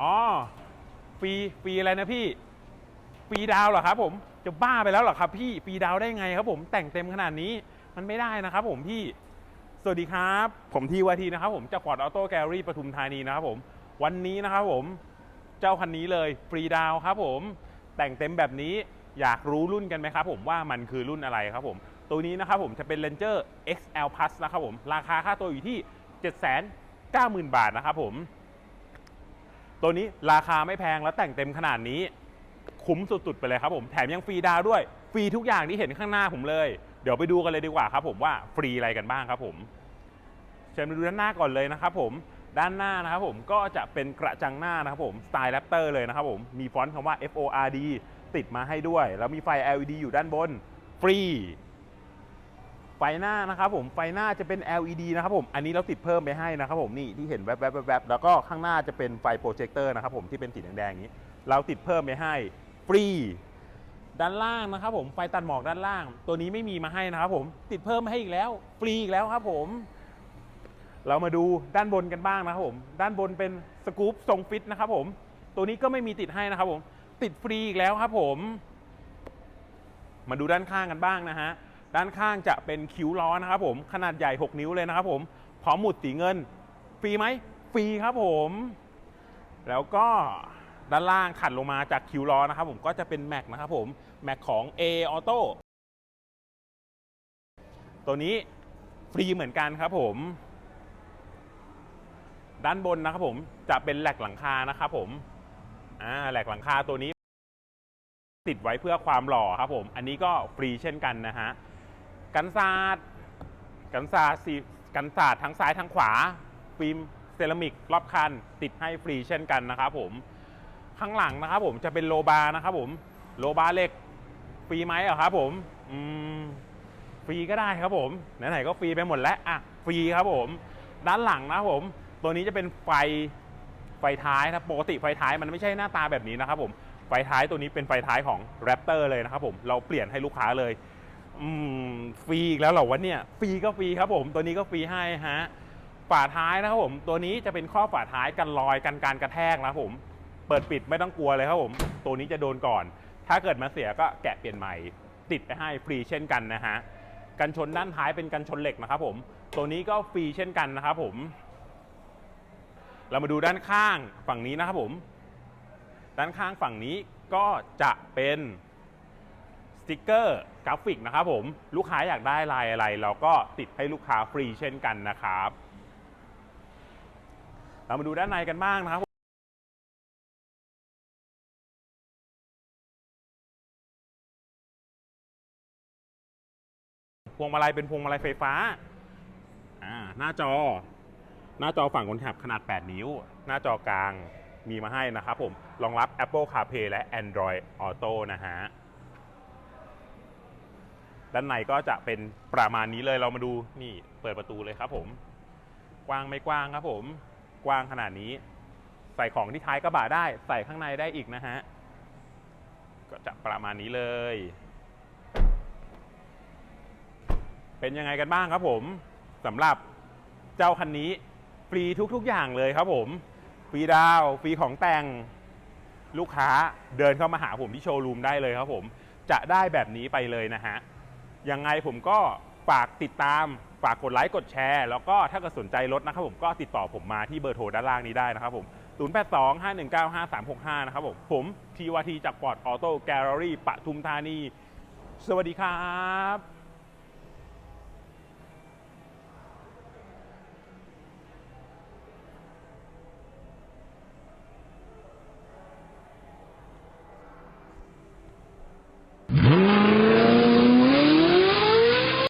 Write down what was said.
อ๋อฟรีฟรีอะไรนะพี่ฟรีดาวเหรอครับผมจะบ้าไปแล้วเหรอครับ พี่ฟรีดาวได้ไงครับ ผมแต่งเต็มขนาดนี้มันไม่ได้นะครับ ผมพี่ สวัสดีครับ ผมทีวาทีนะครับ ผมจากฟอร์ดออโต้แกลลี่ปทุมธานีนะครับ ผมวันนี้นะครับ ผม เจ้าคันนี้เลยฟรีดาวครับ ผมแต่งเต็มแบบนี้อยากรู้รุ่นกันไหมครับ ผมว่ามันคือรุ่นอะไรครับ ผม ตัวนี้นะครับ ผมจะเป็น Ranger XL Plus นะครับ ผมราคาค่าตัวอยู่ที่ 790,000 บาทนะครับ ผม ตัวนี้ราคาไม่แพงและแต่งเต็มขนาดนี้ คุ้มสุดๆไปเลยครับผมแถมยังฟรีดาวด้วย ฟรีทุกอย่างที่เห็นข้างหน้าผมเลย เดี๋ยวไปดูกันเลยดีกว่าครับผมว่าฟรีอะไรกันบ้างครับผมเชิญไปดูด้านหน้าก่อนเลยนะครับผมด้านหน้านะครับผมก็จะเป็นกระจังหน้านะครับผมสไตล์แรปเตอร์เลยนะครับผมมีฟอนต์คำว่า FORD ติดมาให้ด้วย แล้วมีไฟ LED อยู่ด้านบนฟรี ไฟหน้านะครับผมไฟหน้าจะเป็น LED นะครับผมอันนี้เราติดเพิ่มไปให้นะครับผมนี่ที่เห็นแวบๆแวบๆแล้วก็ข้างหน้าจะเป็นไฟโปรเจคเตอร์นะครับผมที่เป็นสีแดงๆอย่างนี้ เราติดเพิ่มไปให้ฟรีด้านล่างนะครับผมไฟตัดหมอกด้านล่าง ตัวนี้ไม่มีมาให้นะครับผมติดเพิ่มมาให้อีกแล้ว ฟรีอีกแล้วครับผม เรามาดูด้านบนกันบ้างนะครับผม ด้านบนเป็นสกู๊ปทรงฟิตนะครับผมตัวนี้ก็ไม่มีติดให้นะครับผม ติดฟรีอีกแล้วครับผม มาดูด้านข้างกันบ้างนะฮะ ด้านข้างจะเป็นคิ้วล้อนะครับผมขนาดใหญ่ 6 นิ้วเลยนะครับผมพร้อมหมุดสีเงิน ฟรีไหมฟรีครับผม แล้วก็ด้านล่างถัดลงมาจากคิ้วล้อนะครับผมก็จะเป็นแม็กนะครับผมแม็กของ A Auto ตัวนี้ฟรีเหมือนกันครับผม ด้านบนนะครับผมจะเป็นแหลกหลังคานะครับผมอ่าแหลกหลังคาตัวนี้ติดไว้เพื่อความหล่อครับผม อันนี้ก็ฟรีเช่นกันนะฮะ กันศาสตร์กันศาสตร์สีกันศาสตร์ทั้งซ้ายทั้งขวา ฟิล์มเซรามิกรอบคัน ติดให้ฟรีเช่นกันนะครับผมข้างหลังนะครับผมจะเป็นโลบาร์นะครับผมโลบาร์เหล็กฟรีไหมเหรอครับผมอืมฟรีก็ได้ครับผมไหนๆก็ฟรีไปหมดแล้วอะฟรีครับผม ด้านหลังนะครับผม ตัวนี้จะเป็นไฟไฟท้ายนะปกติไฟท้ายมันไม่ใช่หน้าตาแบบนี้นะครับผมไฟท้ายตัวนี้เป็นไฟท้ายของแรปเตอร์เลยนะครับผมเราเปลี่ยนให้ลูกค้าเลย อืมฟรีอีกแล้วเหรอวะเนี่ยฟรีก็ฟรีครับผม ตัวนี้ก็ฟรีให้ฮะฝาท้ายนะครับผม ตัวนี้จะเป็นข้อฝาท้ายกันรอยกันการกระแทกนะครับผม เปิดปิดไม่ต้องกลัวเลยครับผม ตัวนี้จะโดนก่อน ถ้าเกิดมาเสียก็แกะเปลี่ยนใหม่ ติดไปให้ฟรีเช่นกันนะฮะกันชนด้านท้ายเป็นกันชนเหล็กนะครับผม ตัวนี้ก็ฟรีเช่นกันนะครับผม เรามาดูด้านข้างฝั่งนี้นะครับผม ด้านข้างฝั่งนี้ก็จะเป็น ติกเกอร์กราฟิกนะครับผมลูกค้าอยากได้ลายอะไร เราก็ติดให้ลูกค้าฟรีเช่นกันนะครับ เรามาดูด้านในกันบ้างนะครับพวงมาลัยเป็นพวงมาลัยไฟฟ้าอ่าหน้าจอ หน้าจอฝั่งคนขับขนาด 8 นิ้ว หน้าจอกลางมีมาให้นะครับผม รองรับ Apple CarPlay และ Android Auto นะฮะ ด้านในก็จะเป็นประมาณนี้เลยเรามาดูนี่เปิดประตูเลยครับผม กว้างไม่กว้างครับผม กว้างขนาดนี้ ใส่ของที่ท้ายกระบะได้ ใส่ข้างในได้อีกนะฮะก็จะประมาณนี้เลย เป็นยังไงกันบ้างครับผมสำหรับเจ้าคันนี้ฟรีทุก ๆ อย่างเลยครับผมฟรีดาวฟรีของแต่งลูกค้าเดินเข้ามาหาผมที่โชว์รูมได้เลยครับผม จะได้แบบนี้ไปเลยนะฮะ ยังไงผมก็ฝากติดตามฝากกดไลค์กดแชร์ แล้วก็ถ้าเกิดสนใจรถนะครับผมก็ติดต่อผมมาที่เบอร์โทรด้านล่างนี้ได้นะครับผม 082 519 5365 นะครับผม ผมทีวาทีจากปอร์ตออโต้แกลเลอรี่ปทุมธานี สวัสดีครับ